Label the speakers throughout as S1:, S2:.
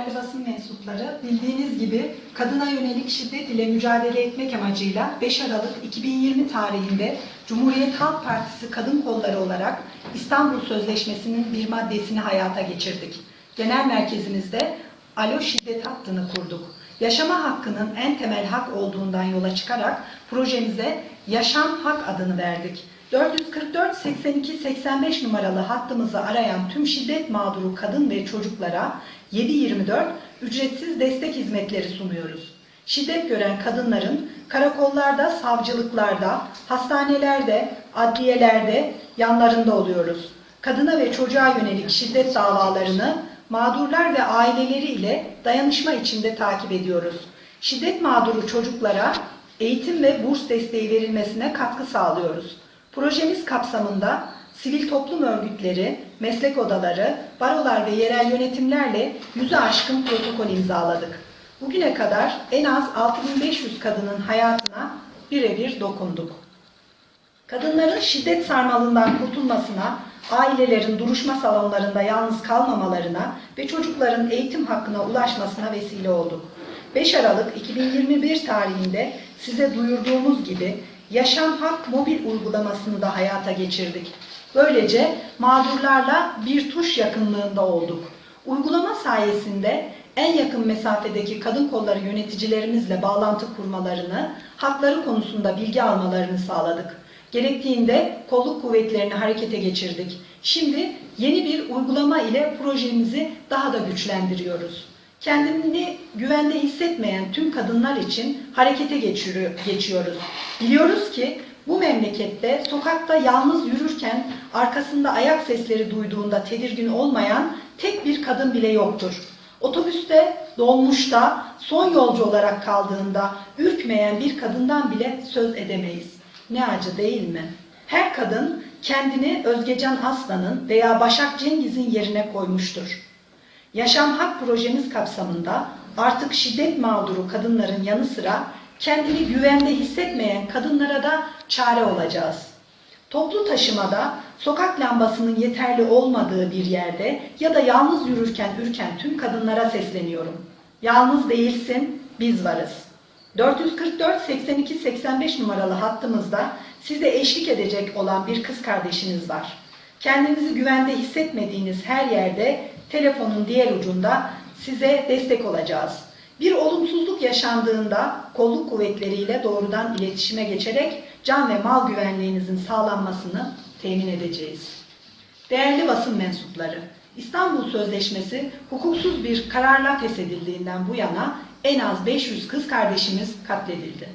S1: Değerli basın mensupları, bildiğiniz gibi kadına yönelik şiddet ile mücadele etmek amacıyla 5 Aralık 2020 tarihinde Cumhuriyet Halk Partisi Kadın Kolları olarak İstanbul Sözleşmesi'nin bir maddesini hayata geçirdik. Genel merkezimizde Alo Şiddet hattını kurduk. Yaşama hakkının en temel hak olduğundan yola çıkarak projemize Yaşam Hak adını verdik. 444 82 85 numaralı hattımızı arayan tüm şiddet mağduru kadın ve çocuklara 7/24 ücretsiz destek hizmetleri sunuyoruz. Şiddet gören kadınların karakollarda, savcılıklarda, hastanelerde, adliyelerde yanlarında oluyoruz. Kadına ve çocuğa yönelik şiddet davalarını mağdurlar ve aileleri ile dayanışma içinde takip ediyoruz. Şiddet mağduru çocuklara eğitim ve burs desteği verilmesine katkı sağlıyoruz. Projemiz kapsamında sivil toplum örgütleri, meslek odaları, barolar ve yerel yönetimlerle yüzü aşkın protokol imzaladık. Bugüne kadar en az 6500 kadının hayatına birebir dokunduk. Kadınların şiddet sarmalından kurtulmasına, ailelerin duruşma salonlarında yalnız kalmamalarına ve çocukların eğitim hakkına ulaşmasına vesile olduk. 5 Aralık 2021 tarihinde size duyurduğumuz gibi Yaşam Hak mobil uygulamasını da hayata geçirdik. Böylece mağdurlarla bir tuş yakınlığında olduk. Uygulama sayesinde en yakın mesafedeki kadın kolları yöneticilerimizle bağlantı kurmalarını, hakları konusunda bilgi almalarını sağladık. Gerektiğinde kolluk kuvvetlerini harekete geçirdik. Şimdi yeni bir uygulama ile projemizi daha da güçlendiriyoruz. Kendini güvende hissetmeyen tüm kadınlar için harekete geçiyor- geçiyoruz. Biliyoruz ki bu memlekette sokakta yalnız yürürken arkasında ayak sesleri duyduğunda tedirgin olmayan tek bir kadın bile yoktur. Otobüste, dolmuşta, son yolcu olarak kaldığında ürkmeyen bir kadından bile söz edemeyiz. Ne acı değil mi? Her kadın kendini Özgecan Aslan'ın veya Başak Cengiz'in yerine koymuştur. Yaşam Hak projemiz kapsamında artık şiddet mağduru kadınların yanı sıra kendini güvende hissetmeyen kadınlara da çare olacağız. Toplu taşımada sokak lambasının yeterli olmadığı bir yerde ya da yalnız yürürken ürken tüm kadınlara sesleniyorum. Yalnız değilsin, biz varız. 444 82 85 numaralı hattımızda size eşlik edecek olan bir kız kardeşiniz var. Kendinizi güvende hissetmediğiniz her yerde telefonun diğer ucunda size destek olacağız. Bir olumsuzluk yaşandığında kolluk kuvvetleriyle doğrudan iletişime geçerek can ve mal güvenliğinizin sağlanmasını temin edeceğiz. Değerli basın mensupları, İstanbul Sözleşmesi hukuksuz bir kararla feshedildiğinden bu yana en az 500 kız kardeşimiz katledildi.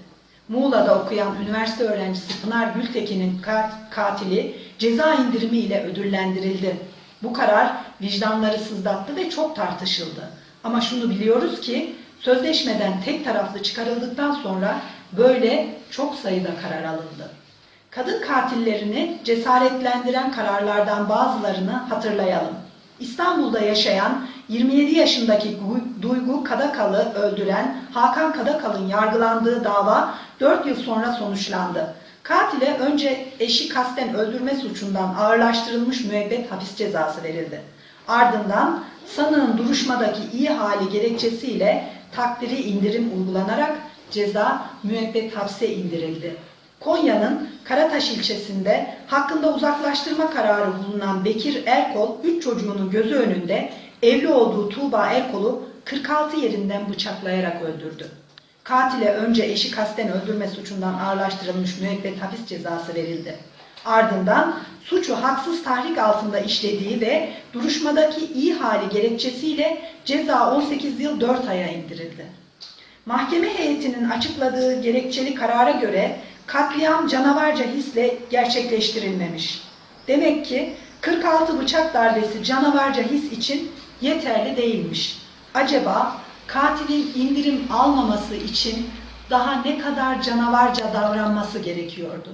S1: Muğla'da okuyan üniversite öğrencisi Pınar Gültekin'in kat- katili ceza indirimi ile ödüllendirildi. Bu karar vicdanları sızlattı ve çok tartışıldı. Ama şunu biliyoruz ki sözleşmeden tek taraflı çıkarıldıktan sonra böyle çok sayıda karar alındı. Kadın katillerini cesaretlendiren kararlardan bazılarını hatırlayalım. İstanbul'da yaşayan 27 yaşındaki Gu- Duygu Kadakal'ı öldüren Hakan Kadakal'ın yargılandığı dava 4 yıl sonra sonuçlandı. Katile önce eşi kasten öldürme suçundan ağırlaştırılmış müebbet hapis cezası verildi. Ardından sanığın duruşmadaki iyi hali gerekçesiyle takdiri indirim uygulanarak ceza müebbet hapse indirildi. Konya'nın Karataş ilçesinde hakkında uzaklaştırma kararı bulunan Bekir Erkol, 3 çocuğunun gözü önünde evli olduğu Tuğba Erkol'u 46 yerinden bıçaklayarak öldürdü. Katile önce eşi kasten öldürme suçundan ağırlaştırılmış müebbet hapis cezası verildi. Ardından suçu haksız tahrik altında işlediği ve duruşmadaki iyi hali gerekçesiyle ceza 18 yıl 4 aya indirildi. Mahkeme heyetinin açıkladığı gerekçeli karara göre katliam canavarca hisle gerçekleştirilmemiş. Demek ki 46 bıçak darbesi canavarca his için yeterli değilmiş. Acaba katilin indirim almaması için daha ne kadar canavarca davranması gerekiyordu?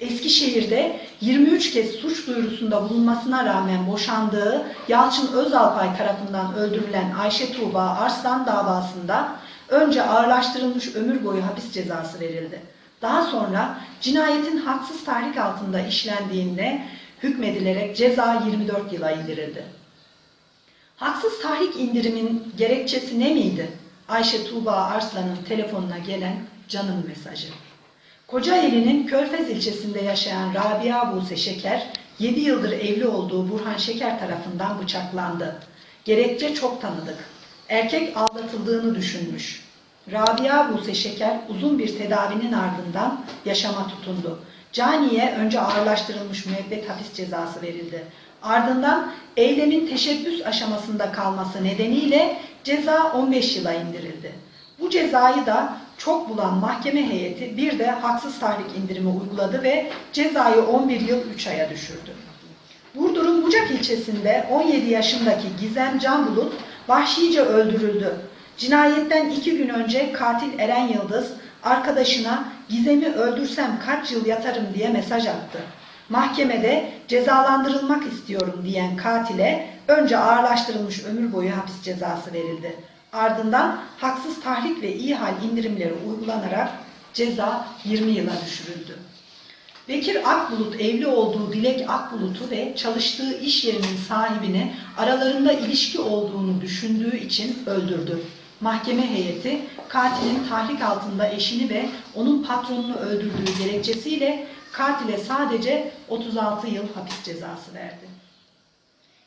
S1: Eskişehir'de 23 kez suç duyurusunda bulunmasına rağmen boşandığı Yalçın Özalpay tarafından öldürülen Ayşe Tuğba Arslan davasında önce ağırlaştırılmış ömür boyu hapis cezası verildi. Daha sonra cinayetin haksız tahrik altında işlendiğinde hükmedilerek ceza 24 yıla indirildi. Haksız tahrik indirimin gerekçesi ne miydi? Ayşe Tuğba Arslan'ın telefonuna gelen canım mesajı. Kocaeli'nin Körfez ilçesinde yaşayan Rabia Buse Şeker, 7 yıldır evli olduğu Burhan Şeker tarafından bıçaklandı. Gerekçe çok tanıdık. Erkek aldatıldığını düşünmüş. Rabia Buse Şeker uzun bir tedavinin ardından yaşama tutundu. Caniye önce ağırlaştırılmış müebbet hapis cezası verildi. Ardından eylemin teşebbüs aşamasında kalması nedeniyle ceza 15 yıla indirildi. Bu cezayı da çok bulan mahkeme heyeti bir de haksız tahrik indirimi uyguladı ve cezayı 11 yıl 3 aya düşürdü. Burdur'un Bucak ilçesinde 17 yaşındaki Gizem Canbulut vahşice öldürüldü. Cinayetten iki gün önce katil Eren Yıldız arkadaşına Gizem'i öldürsem kaç yıl yatarım diye mesaj attı. Mahkemede cezalandırılmak istiyorum diyen katile önce ağırlaştırılmış ömür boyu hapis cezası verildi. Ardından haksız tahrik ve iyi hal indirimleri uygulanarak ceza 20 yıla düşürüldü. Bekir Akbulut evli olduğu Dilek Akbulut'u ve çalıştığı iş yerinin sahibini aralarında ilişki olduğunu düşündüğü için öldürdü. Mahkeme heyeti katilin tahrik altında eşini ve onun patronunu öldürdüğü gerekçesiyle katile sadece 36 yıl hapis cezası verdi.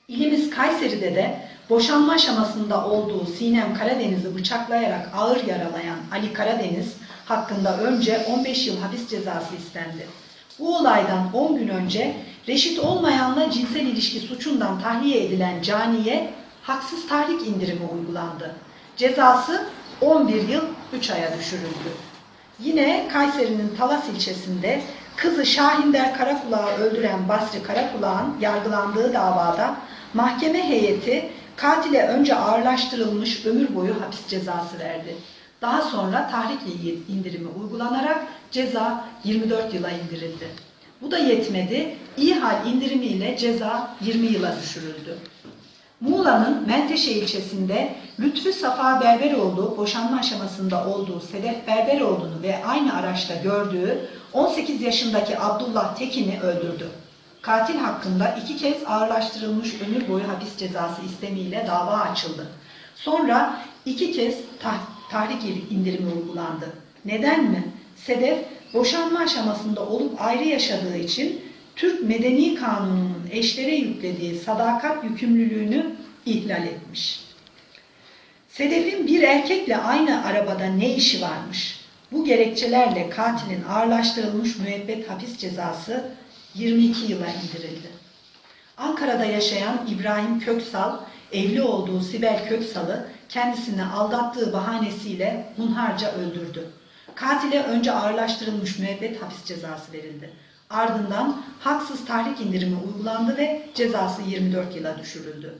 S1: İlimiz Kayseri'de de boşanma aşamasında olduğu Sinem Karadeniz'i bıçaklayarak ağır yaralayan Ali Karadeniz hakkında önce 15 yıl hapis cezası istendi. Bu olaydan 10 gün önce reşit olmayanla cinsel ilişki suçundan tahliye edilen Caniye haksız tahrik indirimi uygulandı. Cezası 11 yıl 3 aya düşürüldü. Yine Kayseri'nin Talas ilçesinde kızı Şahinder Karakulak'ı öldüren Basri Karakulak'ın yargılandığı davada mahkeme heyeti katile önce ağırlaştırılmış ömür boyu hapis cezası verdi. Daha sonra tahrik indirimi uygulanarak ceza 24 yıla indirildi. Bu da yetmedi. İyi hal indirimiyle ceza 20 yıla düşürüldü. Muğla'nın Menteşe ilçesinde Lütfü Safa Berberoğlu boşanma aşamasında olduğu Sedef Berberoğlu'nu ve aynı araçta gördüğü 18 yaşındaki Abdullah Tekin'i öldürdü. Katil hakkında iki kez ağırlaştırılmış ömür boyu hapis cezası istemiyle dava açıldı. Sonra iki kez tah- tahrik indirimi uygulandı. Neden mi? Sedef boşanma aşamasında olup ayrı yaşadığı için Türk Medeni Kanunu'nun eşlere yüklediği sadakat yükümlülüğünü ihlal etmiş. Sedef'in bir erkekle aynı arabada ne işi varmış? Bu gerekçelerle katilin ağırlaştırılmış müebbet hapis cezası 22 yıla indirildi. Ankara'da yaşayan İbrahim Köksal, evli olduğu Sibel Köksal'ı kendisini aldattığı bahanesiyle hunharca öldürdü. Katile önce ağırlaştırılmış müebbet hapis cezası verildi. Ardından haksız tahrik indirimi uygulandı ve cezası 24 yıla düşürüldü.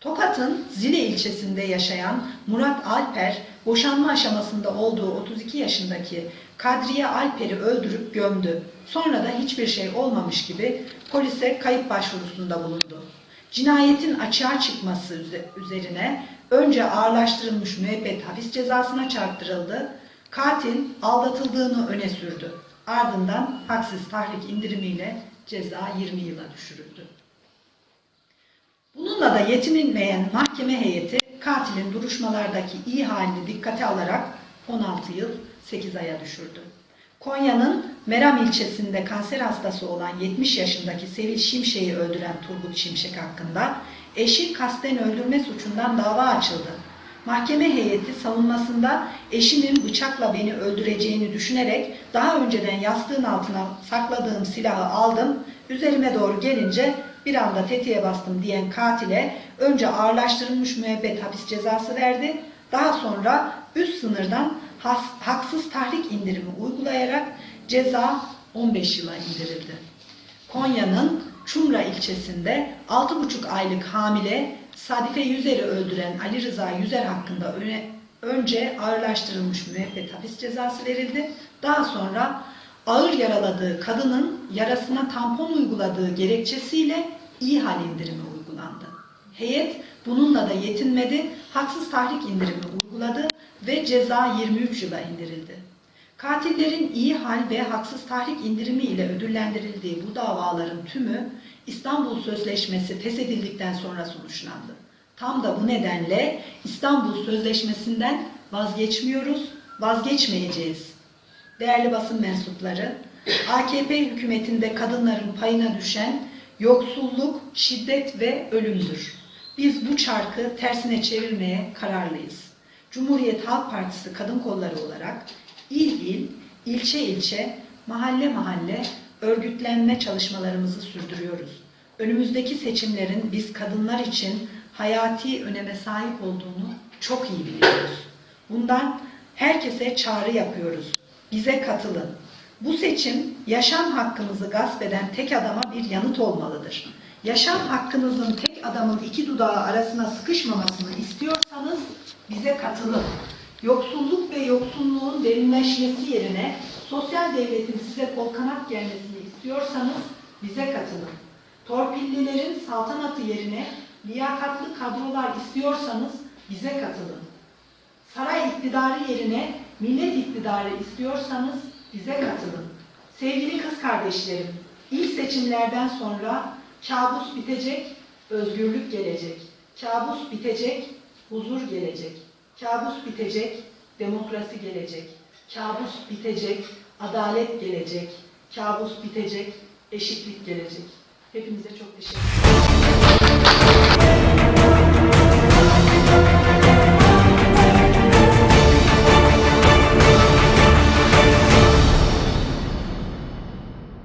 S1: Tokat'ın Zile ilçesinde yaşayan Murat Alper, boşanma aşamasında olduğu 32 yaşındaki Kadriye Alper'i öldürüp gömdü. Sonra da hiçbir şey olmamış gibi polise kayıp başvurusunda bulundu. Cinayetin açığa çıkması üzerine önce ağırlaştırılmış müebbet hapis cezasına çarptırıldı. Katil aldatıldığını öne sürdü. Ardından haksız tahrik indirimiyle ceza 20 yıla düşürüldü. Bununla da yetinilmeyen mahkeme heyeti katilin duruşmalardaki iyi halini dikkate alarak 16 yıl 8 aya düşürdü. Konya'nın Meram ilçesinde kanser hastası olan 70 yaşındaki Sevil Şimşek'i öldüren Turgut Şimşek hakkında eşi kasten öldürme suçundan dava açıldı. Mahkeme heyeti savunmasında eşimin bıçakla beni öldüreceğini düşünerek daha önceden yastığın altına sakladığım silahı aldım, üzerime doğru gelince bir anda tetiğe bastım diyen katile önce ağırlaştırılmış müebbet hapis cezası verdi, daha sonra üst sınırdan has, haksız tahrik indirimi uygulayarak ceza 15 yıla indirildi. Konya'nın Çumra ilçesinde 6,5 aylık hamile Sadife Yüzer'i öldüren Ali Rıza Yüzer hakkında öne, önce ağırlaştırılmış müebbet hapis cezası verildi. Daha sonra ağır yaraladığı kadının yarasına tampon uyguladığı gerekçesiyle iyi hal indirimi uygulandı. Heyet bununla da yetinmedi, haksız tahrik indirimi uyguladı ve ceza 23 yıla indirildi. Katillerin iyi hal ve haksız tahrik indirimi ile ödüllendirildiği bu davaların tümü İstanbul Sözleşmesi feshedildikten sonra sonuçlandı. Tam da bu nedenle İstanbul Sözleşmesi'nden vazgeçmiyoruz, vazgeçmeyeceğiz. Değerli basın mensupları, AKP hükümetinde kadınların payına düşen yoksulluk, şiddet ve ölümdür. Biz bu çarkı tersine çevirmeye kararlıyız. Cumhuriyet Halk Partisi kadın kolları olarak il il, ilçe ilçe, mahalle mahalle örgütlenme çalışmalarımızı sürdürüyoruz. Önümüzdeki seçimlerin biz kadınlar için hayati öneme sahip olduğunu çok iyi biliyoruz. Bundan herkese çağrı yapıyoruz. Bize katılın. Bu seçim yaşam hakkımızı gasp eden tek adama bir yanıt olmalıdır. Yaşam hakkınızın tek adamın iki dudağı arasına sıkışmamasını istiyorsanız bize katılın. Yoksulluk ve yoksulluğun derinleşmesi yerine sosyal devletin size kol kanat gelmesini istiyorsanız bize katılın. Torpillilerin saltanatı yerine liyakatlı kadrolar istiyorsanız bize katılın. Saray iktidarı yerine millet iktidarı istiyorsanız bize katılın. Sevgili kız kardeşlerim, ilk seçimlerden sonra kabus bitecek, özgürlük gelecek. Kabus bitecek, huzur gelecek. Kabus bitecek, demokrasi gelecek. Kabus bitecek, adalet gelecek. Kabus bitecek, eşitlik gelecek. Hepinize çok teşekkür ederim.